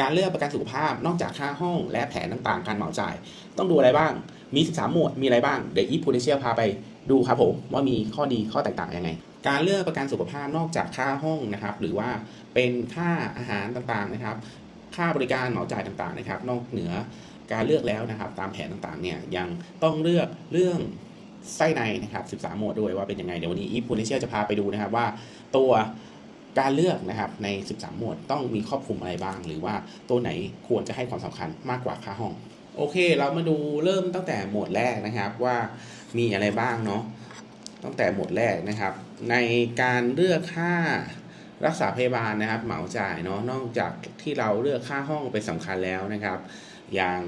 การเลือกประกันสุขภาพนอกจากค่าห้องและแผนต่างๆ การเหมาจ่าย ต้องดูอะไรบ้าง มี 13 หมวด มีอะไรบ้าง เดี๋ยวอีพูเดเชียพาไปดูครับผมว่ามีข้อดีข้อแตกต่างยังไง การเลือกประกันสุขภาพนอกจากค่าห้องนะครับ หรือว่าเป็นค่าอาหารต่างๆนะครับ ค่าบริการเหมาจ่ายต่างๆนะครับ นอกเหนือการเลือกแล้วนะครับ ตามแผนต่างๆเนี่ยยังต้องเลือกเรื่องไส้ในนะครับ 13 หมวดด้วยว่าเป็นยังไง เดี๋ยววันนี้อีพูเดเชียจะพาไปดูนะครับว่าตัว การเลือกนะครับใน 13 หมวดต้องมีครอบคลุมอะไรบ้าง หรือว่าตัวไหนควรจะให้ความสำคัญมากกว่าค่าห้อง โอเค เรามาดูเริ่มตั้งแต่หมวดแรกนะครับว่ามีอะไรบ้างเนาะตั้งแต่หมวดแรกนะครับ ในการเลือกค่ารักษาพยาบาลนะครับ เหมาจ่ายเนาะนอกจากที่เราเลือกค่าห้องเป็นสำคัญแล้วนะครับ อย่าง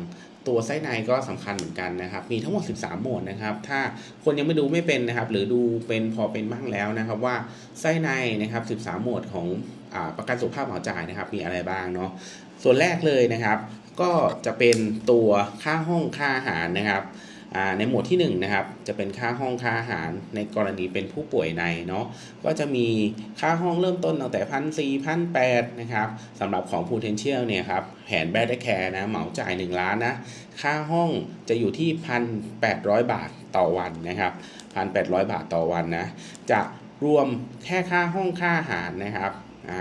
ตัวไส้ในก็สำคัญเหมือนกันนะครับ มีทั้งหมด 13หมวดนะครับ ถ้าคนยังไม่ดูไม่เป็นนะครับ หรือดูเป็นพอเป็นบ้างแล้วนะครับ ว่าไส้ในนะครับ 13หมวดของอประกันสุขภาพเหมาจ่ายนะครับ มีอะไรบ้างเนาะ ส่วนแรกเลยนะครับ ก็จะเป็นตัวค่าห้องค่าอาหารนะครับ ในหมวดที่1นงนะครับจะเป็นค่าห้องค่าอาหารในกรณีเป็นผู้ป่วยในเนาะก็จะมีค่าห้องเริ่มต้นตั้งแต่พันสี่พันแปดนะครับสำหรับของ potential เนี่ยครับแผนแบดแคร์นะเหมาจ่าย 1 ล้านนะค่าห้องจะอยู่ที่ 1,800 บาทต่อวันนะครับ1,800 บาทต่อวันนะจะรวมแค่ค่าห้องค่าอาหารนะครับ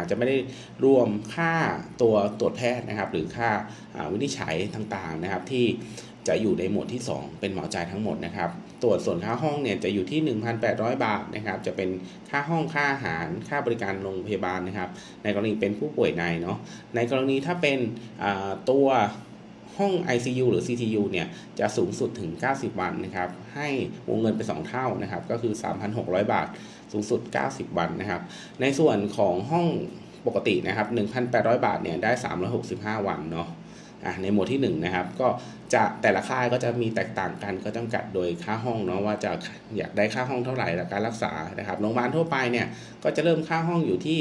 จะไม่ได้รวมค่าตัวตรวจแพทย์นะครับ หรือค่าวินิจฉัยต่างๆนะครับที่ จะอยู่ในหมวดที่ 2 เป็นเหมาจ่ายทั้งหมดนะครับตรวจส่วนค่าห้องเนี่ยจะอยู่ที่ 1,800 บาทนะครับ จะเป็นค่าห้องค่าอาหารค่าบริการโรงพยาบาลนะครับ ในกรณีเป็นผู้ป่วยในเนาะ ในกรณีถ้าเป็นตัวห้อง ICU หรือ CTU เนี่ยจะสูงสุดถึง 90 วันนะครับ ให้วงเงินเป็น 2 เท่านะครับ ก็คือ 3,600 บาท สูงสุด 90 วันนะครับ ในส่วนของห้องปกตินะครับ 1,800 บาทเนี่ยได้ 365 วันเนาะ ในหมวดที่1นะครับก็จะแต่ละค่ายก็จะมีแตกต่างกันก็จำกัดโดยค่าห้องเนาะว่าจะอยากได้ค่าห้องเท่าไหร่และการรักษานะครับโรงพยาบาลทั่วไปเนี่ยก็จะเริ่มค่าห้องอยู่ที่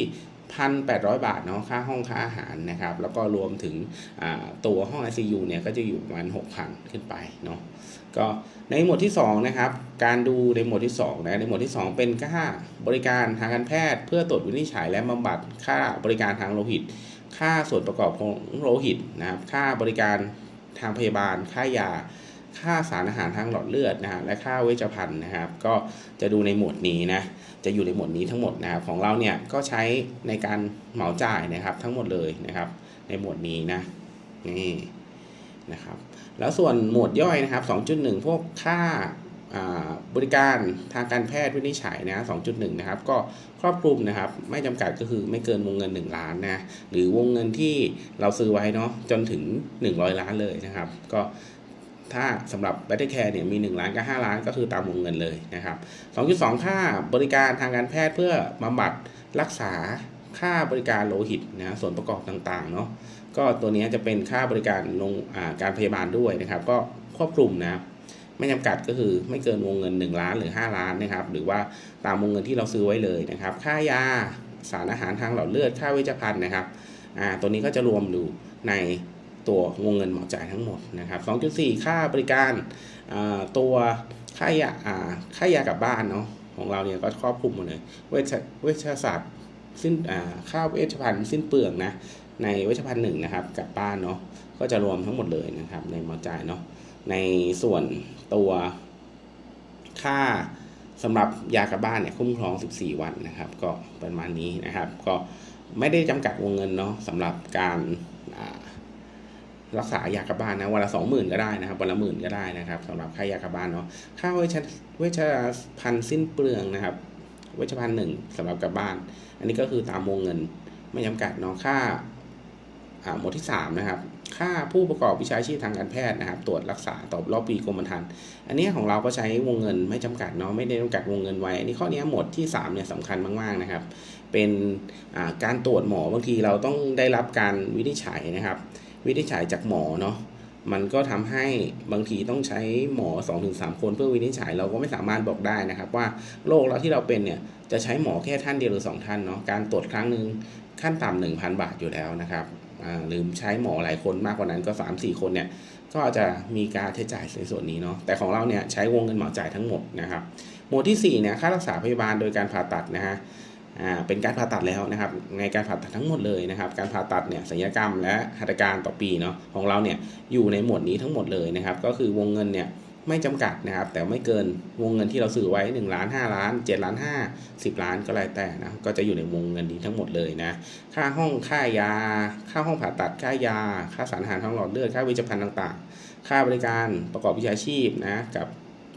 1,800 บาทเนาะค่าห้องค่าอาหารนะครับ แล้วก็รวมถึงตัวห้อง ICU เนี่ยก็จะอยู่ประมาณ 6,000 ขึ้นไปเนาะก็ในหมวดที่2นะครับการดูในหมวดที่2นะในหมวดที่ 2 เป็นค่าบริการทางการแพทย์ เพื่อตรวจวินิจฉัยและบำบัดค่าบริการทางโลหิต ค่าส่วนประกอบของโลหิตนะครับ ค่าบริการทางพยาบาล ค่ายา ค่าสารอาหารทางหลอดเลือดนะฮะและค่าเวชภัณฑ์นะครับ ก็จะดูในหมวดนี้นะ จะอยู่ในหมวดนี้ทั้งหมดนะครับของเราเนี่ยก็ใช้ในการเหมาจ่ายนะครับทั้งหมดเลยนะครับ ในหมวดนี้นะนี่นะครับ แล้วส่วนหมวดย่อยนะครับ 2.1 พวกค่า บริการทางการแพทย์วินิจฉัยนะ 2.1 นะครับ ก็ครอบคลุมนะครับ ไม่จำกัดก็คือไม่เกินวงเงิน 1 ล้านนะ หรือวงเงินที่เราซื้อไว้เนาะจนถึง 100 ล้านเลยนะครับ ก็ถ้าสำหรับ b บ t t e r Care เนี่ยมี 1 ล้านกับ 5 ล้านก็คือตามวงเงินเลยนะครับ 2.2 ค่าบริการทางการแพทย์เพื่อบำบัดรักษาค่าบริการโลหิตนะส่วนประกอบต่างๆเนาะก็ตัวนี้จะเป็นค่าบริการลงการพยาบาลด้วยนะครับ ก็ครอบคลุมนะ ไม่จำกัดก็คือไม่เกินวงเงิน 1 ล้านหรือ 5 ล้านนะครับ หรือว่าตามวงเงินที่เราซื้อไว้เลยนะครับ ค่ายาสารอาหารทางหลอดเลือด ค่าเวชภัณฑ์นะครับอ่าตัวนี้ก็จะรวมอยู่ในตัววงเงินเหมาจ่ายทั้งหมดนะครับ 2.4 ค่าบริการตัวค่ายาค่ายากลับบ้านเนาะของเราเนี่ยก็ครอบคลุมหมดเลย เวชเวชศาสตร์สิ้นค่าเวชภัณฑ์สิ้นเปลืองนะในเวชภัณฑ์หนึ่งนะครับกลับบ้านเนาะก็จะรวมทั้งหมดเลยนะครับในเหมาจ่ายเนาะ ในส่วนตัวค่าสำหรับยากลับบ้านเนี่ยคุ้มครอง 14 วันนะครับ ก็ประมาณนี้นะครับ ก็ไม่ได้จำกัดวงเงินเนาะสำหรับการรักษายากลับบ้านนะวันละสองหมื่นก็ได้นะครับวันละหมื่นก็ได้นะครับสำหรับค่ายากลับบ้านเนาะค่าเวชเวชพันธ์สิ้นเปลืองนะครับ เวชพันธ์หนึ่งสำหรับกลับบ้าน อันนี้ก็คือตามวงเงินไม่จำกัดเนาะค่าหมวดที่3นะครับ ค่าผู้ประกอบวิชาชีพทางการแพทย์นะครับ ตรวจรักษาต่อรอบปีกรมธรรม์อันนี้ของเราก็ใช้วงเงินไม่จำกัดเนาะไม่ได้จำกัดวงเงินไว้ อันนี้ข้อนี้หมวดที่3เนี่ยสำคัญมากๆนะครับ เป็นการตรวจหมอบางทีเราต้องได้รับการวินิจฉัยนะครับ วินิจฉัยจากหมอเนาะมันก็ทำให้บางทีต้องใช้หมอ 2-3 คนเพื่อวินิจฉัยเราก็ไม่สามารถบอกได้นะครับ ว่าโรคเราที่เราเป็นเนี่ยจะใช้หมอแค่ท่านเดียวหรือ 2 ท่านเนาะการตรวจครั้งหนึ่งขั้นต่ำหนึ่งพันบาทอยู่แล้วนะครับ หรือใช้หมอหลายคนมากกว่านั้นก็ 3-4 คนเนี่ยก็จะมีการใช้จ่ายในส่วนนี้เนาะแต่ของเราเนี่ยใช้วงเงินเหมาจ่ายทั้งหมดนะครับหมวดที่4เนี่ยค่ารักษาพยาบาลโดยการผ่าตัดนะฮะเป็นการผ่าตัดแล้วนะครับในการผ่าตัดทั้งหมดเลยนะครับ การผ่าตัดเนี่ยศัลยกรรมและหัตถการต่อปีเนาะของเราเนี่ยอยู่ในหมวดนี้ทั้งหมดเลยนะครับ ก็คือวงเงินเนี่ย ไม่จำกัดนะครับ แต่ไม่เกินวงเงินที่เราซื้อไว้1ล้าน5ล้าน7ล้าน5 10 ล้านก็แล้วแต่นะก็จะอยู่ในวงเงินนี้ทั้งหมดเลยนะ ค่าห้องค่ายา ค่าห้องผ่าตัดค่ายา ค่าสารอาหารทางหลอดเลือดค่าวิจภัณฑ์ต่างๆ ค่าบริการประกอบวิชาชีพนะกับ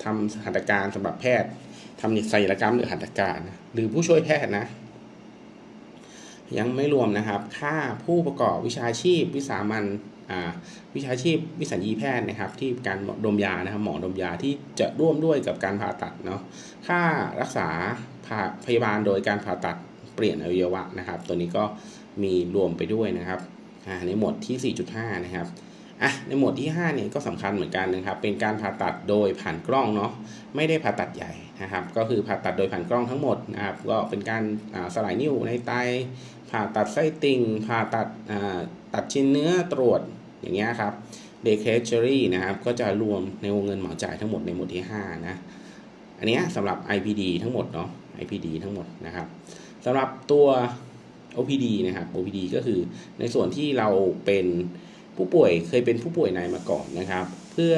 ทำหัตถการสำหรับแพทย์ทำศัลยกรรมหรือหัตถการนะหรือผู้ช่วยแพทย์นะยังไม่รวมนะครับ ค่าผู้ประกอบวิชาชีพ วิสามัน วิชาชีพวิสัญญีแพทย์นะครับ ที่การดมยานะครับ หมอดมยาที่จะร่วมด้วยกับการผ่าตัดเนาะค่ารักษาพยาบาลโดยการผ่าตัดเปลี่ยนอวัยวะนะครับ ตัวนี้ก็มีรวมไปด้วยนะครับในหมวดที่ 4.5 นะครับอะในหมวดที่5เนี่ยก็สำคัญเหมือนกันนะครับ เป็นการผ่าตัดโดยผ่านกล้องเนาะไม่ได้ผ่าตัดใหญ่นะครับก็คือผ่าตัดโดยผ่านกล้องทั้งหมดนะครับก็เป็นการสลายนิ้วในไต ผ่าตัดไส้ติ่งผ่าตัดตัดชิ้นเนื้อตรวจอย่างเงี้ยครับเดคเชอรี่นะครับก็จะรวมในวงเงินเหมาจ่ายทั้งหมดในหมวดที่ 5 นะ อันนี้สำหรับ IPD ทั้งหมดเนาะ IPD ทั้งหมดนะครับสำหรับตัว OPD นะครับ OPD ก็คือในส่วนที่เราเป็นผู้ป่วยเคยเป็นผู้ป่วยในมาก่อนนะครับ เพื่อ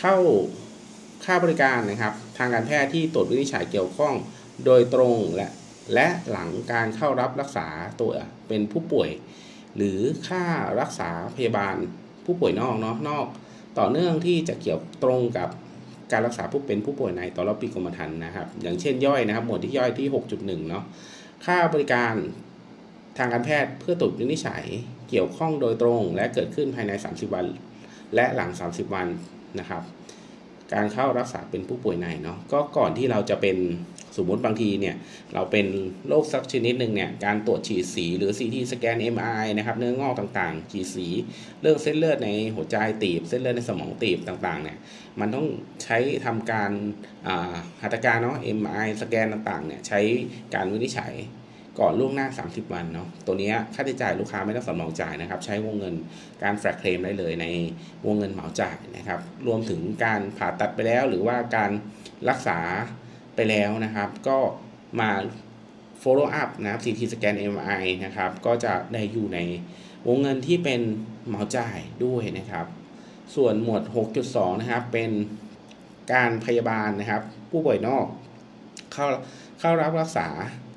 เข้าค่าบริการนะครับางการแพทย์ที่ตรวจวินิจฉัยเกี่ยวข้องโดยตรงและและหลังการเข้ารับรักษาตัวเป็นผู้ป่วย หรือค่ารักษาพยาบาลผู้ป่วยนอกเนาะนอก ต่อเนื่องที่จะเกี่ยวตรงกับการรักษาผู้เป็นผู้ป่วยในต่อรอบปีกรมธรรม์นะครับ อย่างเช่นย่อยนะครับ หมวดที่ย่อยที่ 6.1เนาะค่าบริการทางการแพทย์เพื่อตรวจวินิจฉัยเกี่ยวข้องโดยตรง และเกิดขึ้นภายใน 30 วัน และหลัง 30 วันนะครับ การเข้ารักษาเป็นผู้ป่วยในเนาะก็ก่อนที่เราจะเป็นสมมติบางทีเนี่ยเราเป็นโรคสักชนิดหนึ่งเนี่ยการตรวจฉีดสีหรือ CT สแกน MRI นะครับเนื้องอกต่างๆฉีดสีเรื่องเส้นเลือดในหัวใจตีบ เส้นเลือดในสมองตีบต่างๆเนี่ยมันต้องใช้ทำการหัตถการเนาะ MRI สแกนต่างๆเนี่ยใช้การวินิจฉัย ก่อนล่วงหน้า 30 วันเนาะตัวนี้ค่าใช้จ่ายลูกค้าไม่ต้องสำรองจ่ายนะครับ ใช้วงเงินการแฟกเคลมได้เลยในวงเงินเหมาจ่ายนะครับ รวมถึงการผ่าตัดไปแล้ว หรือว่าการรักษาไปแล้วนะครับ ก็มา follow up นะครับ CT scan MRI นะครับ ก็จะได้อยู่ในวงเงินที่เป็นเหมาจ่ายด้วยนะครับ ส่วนหมวด 6.2 นะครับ เป็นการพยาบาลนะครับ ผู้ป่วยนอกเข้าเข้ารับรักษา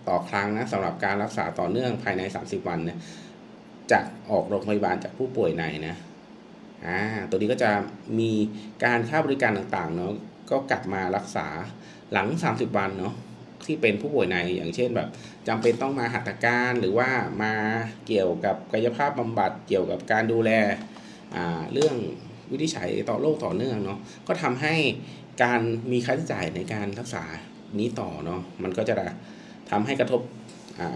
ต่อครั้งนะสำหรับการรักษาต่อเนื่องภายใน 30 วันเนี่ยจะออกโรงพยาบาลจากผู้ป่วยในนะอ่าตัวนี้ก็จะมีการค่าบริการต่างๆเนาะก็กลับมารักษาหลัง 30 วันเนาะที่เป็นผู้ป่วยในอย่างเช่นแบบจำเป็นต้องมาหัตถการหรือว่ามาเกี่ยวกับกายภาพบำบัดเกี่ยวกับการดูแลเรื่องวิธีใช้ต่อโรคต่อเนื่องเนาะก็ทำให้การมีค่าใช้จ่ายในการรักษานี้ต่อเนาะมันก็จะ ทำให้กระทบ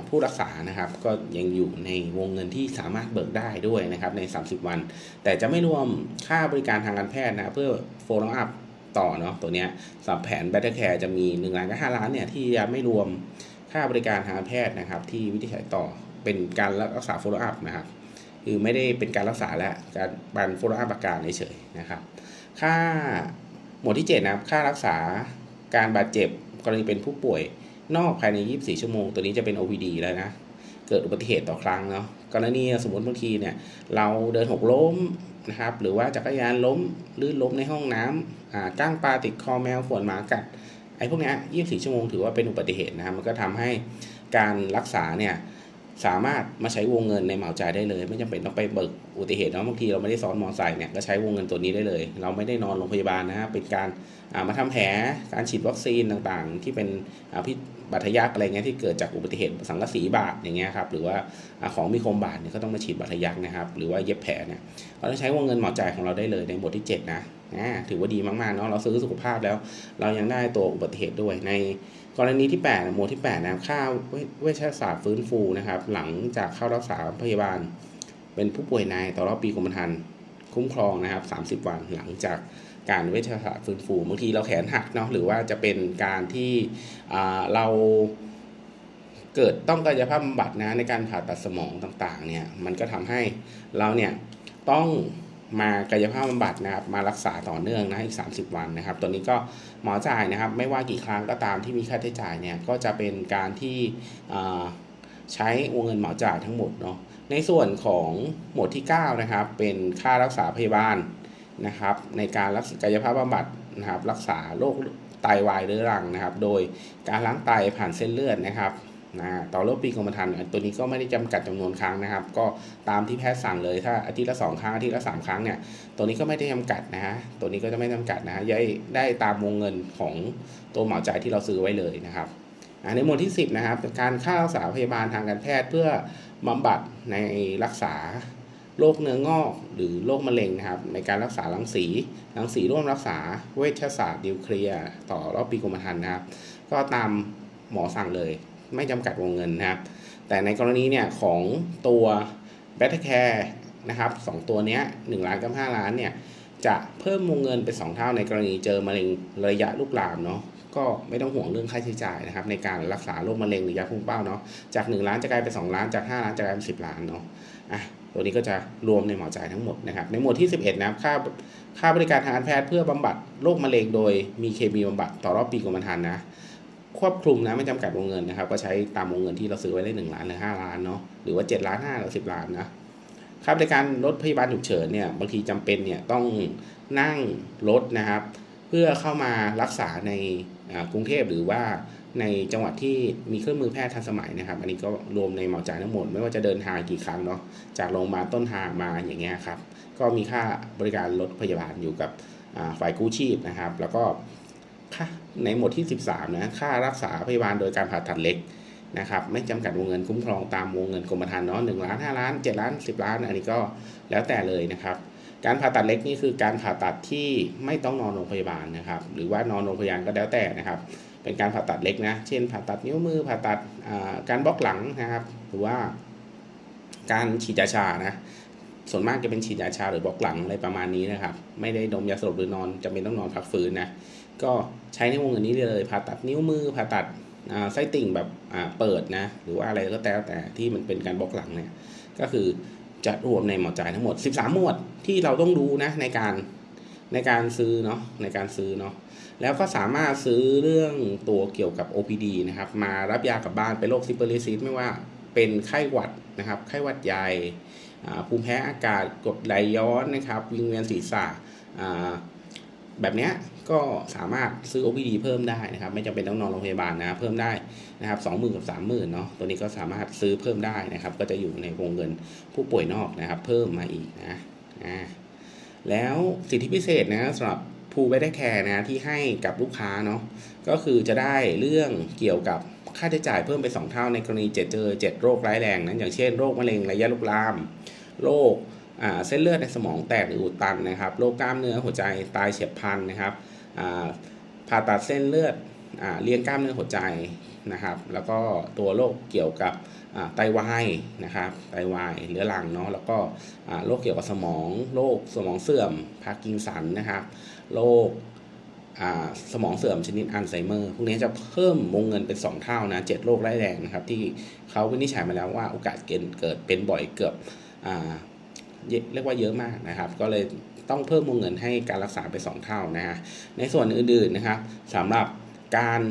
ผู้รักษานะครับก็ยังอยู่ในวงเงินที่สามารถเบิกได้ด้วยนะครับใน 30 วัน แต่จะไม่รวมค่าบริการทางการแพทย์นะเพื่อ follow up ต่อเนาะตัวเนี้ยสำหรับแผน Better Care จะมี1ล้านกับ5ล้านเนี่ยที่ยังไม่รวมค่าบริการทางการแพทย์นะครับ ที่วิธีใช้ต่อเป็นการรักษา follow up นะครับคือไม่ได้เป็นการรักษาและการบัน follow up อาการเฉยๆนะครับ ค่าหมวดที่7นะครับค่ารักษาการบาดเจ็บกรณีเป็นผู้ป่วย นอกภายใน 24 ชั่วโมง ตัวนี้จะเป็น OPD แล้วนะ เกิดอุบัติเหตุต่อครั้งเนาะกรณีสมมติบางทีเนี่ย เราเดินหกล้มนะครับ หรือว่าจักรยานล้มลื่นล้มในห้องน้ำอ่าก้างปลาติดคอแมว ฝวนหมากัด ไอ้พวกนี้24 ชั่วโมงถือว่าเป็นอุบัติเหตุนะมันก็ทำให้การรักษาเนี่ยสามารถมาใช้วงเงินในเหมาจ่ายได้เลย ไม่จำเป็นต้องไปเบิกอุบัติเหตุเนาะบางทีเราไม่ได้ซ้อนมอไซค์เนี่ยก็ใช้วงเงินตัวนี้ได้เลย เราไม่ได้นอนโรงพยาบาลนะเป็นการามาทำแผลการฉีดวัคซีนต่างๆ ที่เป็นพิษ บาดทะยักอะไรเงี้ยที่เกิดจากอุบัติเหตุสังกะสีบาดอย่างเงี้ยครับหรือว่าของมีคมบาดเนี่ยก็ต้องมาฉีดบาดทะยักนะครับ หรือว่าเย็บแผลเนี่ยเราต้องใช้วงเงินหมาจ่ายของเราได้เลยในบทที่7นะถือว่าดีมากๆเนาะเราซื้อสุขภาพแล้ว เรายังได้ตัวอุบัติเหตุด้วยในกรณีที่ 8 หมวดที่ 8 นะค่าเวชศาสตร์ฟื้นฟูนะครับ หลังจากเข้ารักษาพยาบาล เป็นผู้ป่วยในต่อรอบปีกรมธรรม์คุ้มครองนะครับ 30 วันหลังจาก การเวชศาสตร์ฟื้นฟูบางทีเราแขนหักเนาะหรือว่าจะเป็นการที่เราเกิดต้องกายภาพบำบัดนะในการผ่าตัดสมองต่างๆเนี่ยมันก็ทำให้เราเนี่ยต้องมากายภาพบำบัดนะครับมารักษาต่อเนื่องนะอีก 30 วันนะครับ ตัวนี้ก็หมอจ่ายนะครับไม่ว่ากี่ครั้งก็ตามที่มีค่าใช้จ่ายเนี่ยก็จะเป็นการที่ใช้วงเงินหมอจ่ายทั้งหมดเนาะในส่วนของหมวดที่ 9 นะครับ เป็นค่ารักษาพยาบาล นะครับ ในการรักษากายภาพบำบัดนะครับ รักษาโรคไตาวายเรื้อรังนะครับ โดยการล้างไตผ่านเส้นเลือดนะครับนะต่อโรคปีกรมธรรม์ตัวนี้ก็ไม่ได้จำกัดจำนวนครั้งนะครับ ก็ตามที่แพทย์สั่งเลยถ้าอาทิตย์ละสองครั้งอาทิตย์ละสามครั้งเนี่ยตัวนี้ก็ไม่ได้จำกัดนะฮะตัวนี้ก็จะไม่จำกัดนะฮะได้ได้ตามวงเงินของตัวหมอจ่ายที่เราซื้อไว้เลยนะครับในหมวดที่ 10 นะครับ การค่ารักษาพยาบาลทางการแพทย์เพื่อบำบัดในรักษา โรคเนื้องอก หรือโรคมะเร็งนะครับ ในการรักษารังสี รังสีร่วมรักษาเวชศาสตร์นิวเคลียร์ต่อรอบปีกรมธรรม์นะครับ ก็ตามหมอสั่งเลย ไม่จำกัดวงเงินนะครับ แต่ในกรณีเนี่ยของตัวแบตแคร์นะครับสตัวนี้1ล้านกับ5ล้านเนี่ยจะเพิ่มวงเงินเป็น 2 เท่าในกรณีเจอมะเร็งระยะลุกลามเนาะก็ไม่ต้องห่วงเรื่องค่าใช้จ่ายนะครับ ในการรักษาโรคมะเร็งหระยะพุ่งเป้าเนาะจาก 1 ล้านจะกลายเป็น 2 ล้านจาก 5 ล้านจะกลายเป็น 10 ล้านเนาะอะ ตัวนี้ก็จะรวมในหมอจ่ายทั้งหมดนะครับ ในหมวดที่ 11 นะครับ ค่าค่าบริการทางการแพทย์เพื่อบำบัดโรคมะเร็งโดยมีเคมีบำบัดต่อรอบปีกรมธรรม์นะ ควบคลุมนะไม่จำกัดวงเงินนะครับ ก็ใช้ตามวงเงินที่เราซื้อไว้ได้หนึ่งล้านหรือห้าล้านเนาะ หรือว่าเจ็ดล้านห้าหรือสิบล้านนะครับในการรถพยาบาลฉุกเฉินเนี่ย บางทีจำเป็นเนี่ยต้องนั่งรถนะครับ เพื่อเข้ามารักษาในกรุงเทพหรือว่า ในจังหวัดที่มีเครื่องมือแพทย์ทันสมัยนะครับ อันนี้ก็รวมในเหมาจ่ายทั้งหมด ไม่ว่าจะเดินทางกี่ครั้งเนาะจากโรงพยาบาลต้นทางมาอย่างเงี้ยครับก็มีค่าบริการรถพยาบาลอยู่กับฝ่ายกู้ชีพนะครับ แล้วก็ค่าในหมวดที่ 13นะค่ารักษาพยาบาลโดยการผ่าตัดเล็กนะครับไม่จำกัดวงเงินคุ้มครองตามวงเงินกรมธรรม์เนาะหนึ่งล้านห้าล้านเจ็ดล้านสิบล้าน อันนี้ก็แล้วแต่เลยนะครับ การผ่าตัดเล็กนี่คือการผ่าตัดที่ไม่ต้องนอนโรงพยาบาลนะครับ หรือว่านอนโรงพยาบาลก็แล้วแต่นะครับ เป็นการผ่าตัดเล็กนะ เช่น ผ่าตัดนิ้วมือผ่าตัดการบล็อกหลังนะครับ หรือว่าการฉีดยาชานะ ส่วนมากจะเป็นฉีดยาชาหรือบล็อกหลังอะไรประมาณนี้นะครับ ไม่ได้ดมยาสลบหรือนอนจะเป็นต้องนอนพักฟื้นนะ ก็ใช้ในวงเงินนี้เลยผ่าตัดนิ้วมือผ่าตัดไส้ติ่งแบบเปิดนะ หรือว่าอะไรก็แต่แต่ที่มันเป็นการบล็อกหลังเนี่ย ก็คือจะรวมในหมอจ่ายทั้งหมด 13 หมวดที่เราต้องดูนะในการในการซื้อเนาะในการซื้อเนาะ แล้วก็สามารถซื้อเรื่องตัวเกี่ยวกับ OPD นะครับมารับยากลับบ้านเป็นโรคซิปเปอร์ลิซิสไม่ว่าเป็นไข้หวัดนะครับไข้หวัดใหญ่ภูมิแพ้อากาศกดไหลย้อนนะครับวิงเวียนศีรษะแบบนี้ก็สามารถซื้อ OPD เพิ่มได้นะครับ ไม่จำเป็นต้องนอนโรงพยาบาลนะเพิ่มได้นะครับสองหมื่นกับสามหมื่นเนาะตัวนี้ก็สามารถซื้อเพิ่มได้นะครับ ก็จะอยู่ในวงเงินผู้ป่วยนอกนะครับ เพิ่มมาอีกนะอ่าแล้วสิทธิพิเศษนะสำหรับ ผู้ไว้ได้แคร์นะที่ให้กับลูกค้าเนาะก็คือจะได้เรื่องเกี่ยวกับค่าใช้จ่ายเพิ่มไป 2 เท่าในกรณีเจอเจ็ดโรคร้ายแรงนะอย่างเช่นโรคมะเร็งระยะลุกลาม โรคเส้นเลือดในสมองแตกหรืออุดตันนะครับโรคกล้ามเนื้อหัวใจตายเฉียบพลันนะครับผ่าตัดเส้นเลือดเลี้ยงกล้ามเนื้อหัวใจนะครับ แล้วก็ตัวโรคเกี่ยวกับไตวายนะครับไตวายเรื้อรังเนาะแล้วก็โรคเกี่ยวกับสมองโรคสมองเสื่อมพาร์กินสันนะครับ โรคสมองเสื่อมชนิดอัลไซเมอร์ พวกนี้จะเพิ่มวงเงินเป็น 2 เท่านะเจ็ดโรคร้ายแรงนะครับ ที่เขาวินิจฉัยมาแล้วว่าโอกาสเกิดเกิดเป็นบ่อยเกือบเรียกว่าเยอะมากนะครับ ก็เลยต้องเพิ่มวงเงินให้การรักษาไป 2 เท่านะฮะในส่วนอื่นๆนะครับสำหรับการ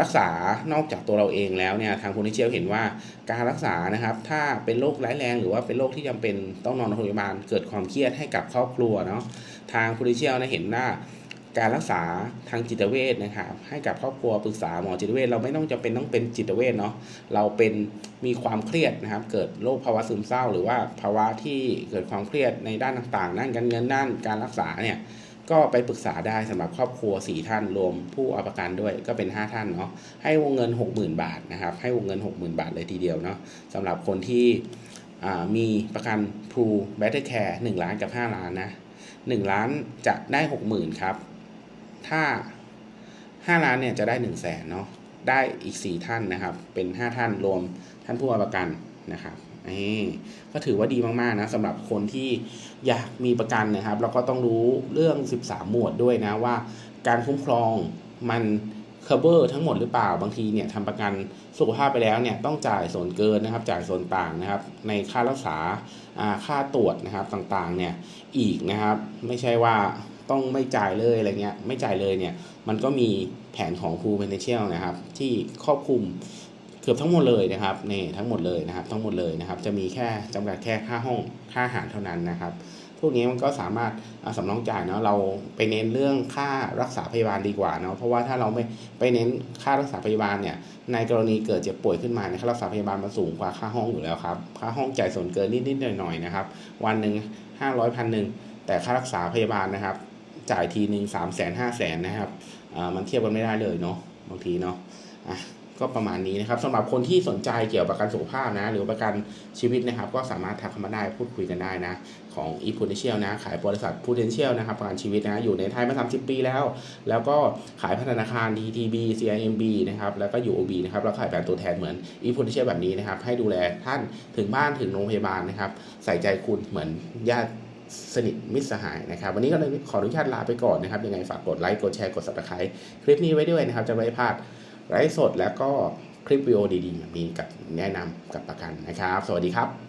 รักษานอกจากตัวเราเองแล้วเนี่ยทางคุณนิเชียวเห็นว่าการรักษานะครับถ้าเป็นโรคร้ายแรง หรือว่าเป็นโรคที่จำเป็นต้องนอนโรงพยาบาลเกิดความเครียดให้กับครอบครัวเนาะทางคุณนิเชียวนะเห็นว่าการรักษาทางจิตเวชนะครับให้กับครอบครัวปรึกษาหมอจิตเวชเราไม่ต้องจำเป็นต้องเป็นจิตเวชเนาะเราเป็นมีความเครียดนะครับ เกิดโรคภาวะซึมเศร้า หรือว่าภาวะที่เกิดความเครียดในด้านต่างๆด้านการเงินด้านการรักษาเนี่ย ก็ไปปรึกษาได้สำหรับครอบครัว 4 ท่านรวมผู้เอาประกันด้วยก็เป็น 5 ท่านเนาะให้วงเงิน 60,000 บาทนะครับให้วงเงิน 60,000 บาทเลยทีเดียวเนาะสำหรับคนที่มีประกันพรูแบตเตอร์แคร์1ล้านกับ 5 ล้านนะ 1 ล้านจะได้ 60,000ครับ ถ้า 5 ล้านเนี่ยจะได้ 1 0 0 0 0แสนเนาะได้อีก 4 ท่านนะครับ เป็น 5 ท่านรวมท่านผู้อประกันนะครับ นี่ก็ถือว่าดีมากๆนะสำหรับคนที่อยากมีประกันนะครับแล้วก็ต้องรู้เรื่อง 13 หมวดด้วยนะว่า การคุ้มครองมันเคเบอร์ทั้งหมดหรือเปล่าบางทีเนี่ยทำประกันสุขภาพไปแล้วเนี่ยต้องจ่ายส่วนเกินนะครับจ่ายส่วนต่างนะครับ ในค่ารักษาค่าตรวจนะครับต่างๆเนี่ยอีกนะครับ ไม่ใช่ว่าต้องไม่จ่ายเลยอะไรเงี้ยไม่จ่ายเลยเนี่ยมันก็มีแผนของ True Financial นะครับที่ครอบคลุม เกือบทั้งหมดเลยนะครับนี่ทั้งหมดเลยนะครับ ทั้งหมดเลยนะครับ จะมีแค่จำกัดแค่ค่าห้องค่าอาหารเท่านั้นนะครับ พวกนี้มันก็สามารถอ่าสำรองจ่ายเนาะเราไปเน้นเรื่องค่ารักษาพยาบาลดีกว่าเนาะเพราะว่าถ้าเราไม่ไปเน้นค่ารักษาพยาบาลเนี่ยในกรณีเกิดเจ็บป่วยขึ้นมาเนี่ยค่ารักษาพยาบาลมันสูงกว่าค่าห้องอยู่แล้วครับค่าห้องจ่ายส่วนเกินนิดๆหน่อยๆนะครับ วันหนึ่งห้าร้อยพันหนึ่งแต่ค่ารักษาพยาบาลนะครับ จ่ายทีหนึ่งสามแสนห้าแสนนะครับอ่ามันเทียบกันไม่ได้เลยเนาะบางทีเนาะอะ ก็ประมาณนี้นะครับสำหรับคนที่สนใจเกี่ยวกับประกันสุขภาพนะ หรือประกันชีวิตนะครับ ก็สามารถทักเข้ามาได้พูดคุยกันได้นะ ของ e p o t e n t i a l นะ ขายบริษัท Potential นะครับประกันชีวิตนะ อยู่ในไทยมา 30 ปีแล้ว แล้วก็ขายพัฒนาคาร TTB CIMB นะครับ แล้วก็ UOB นะครับ แล้วขายแบบตัวแทนเหมือน e p o t e n t i a l แบบนี้นะครับ ให้ดูแลท่านถึงบ้านถึงโรงพยาบาลนะครับ ใส่ใจคุณเหมือนญาติสนิทมิตรสหายนะครับ วันนี้ก็เลยขออนุญาตลาไปก่อนนะครับ ยังไงฝากกดไลค์กดแชร์กด subscribe คลิปนี้ไว้ด้วยนะครับ จะไม่พลาด ไลฟ์สดแล้วก็คลิปวิดีโอดีๆแบบนี้กับแนะนำกับประกันนะครับ สวัสดีครับ